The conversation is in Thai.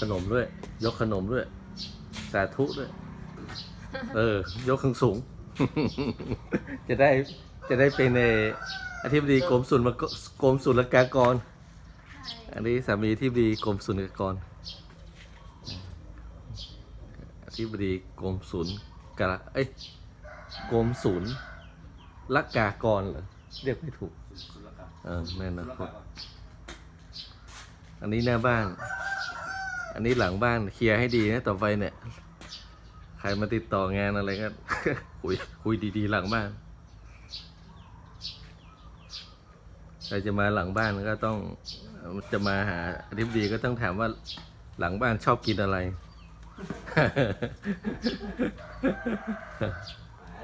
ขนมด้วย ยกขนมด้วย สาธุด้วย เออ ยกข้างสูง จะได้จะได้เป็นในอธิบดีกรมศุลกกรมศุลกากร อันนี้สามีที่บดีกรมศุลกากรอธิบดีกรมศุลกาเอ้ยกรมศุลลกากรเหรอเรียกไม่ถูกสุรกาเออแม่นนะสุรครักาบอันนี้หน้าบ้าน อันนี้หลังบ้านเคลียร์ให้ดีนะต่อไปเนี่ย ใครมาติดต่องานอะไรก็คุยคุยดีๆหลังบ้านใครจะมาหลังบ้านก็ต้องจะมาหาอธิบดีก็ต้องถามว่าหลังบ้านชอบกินอะไร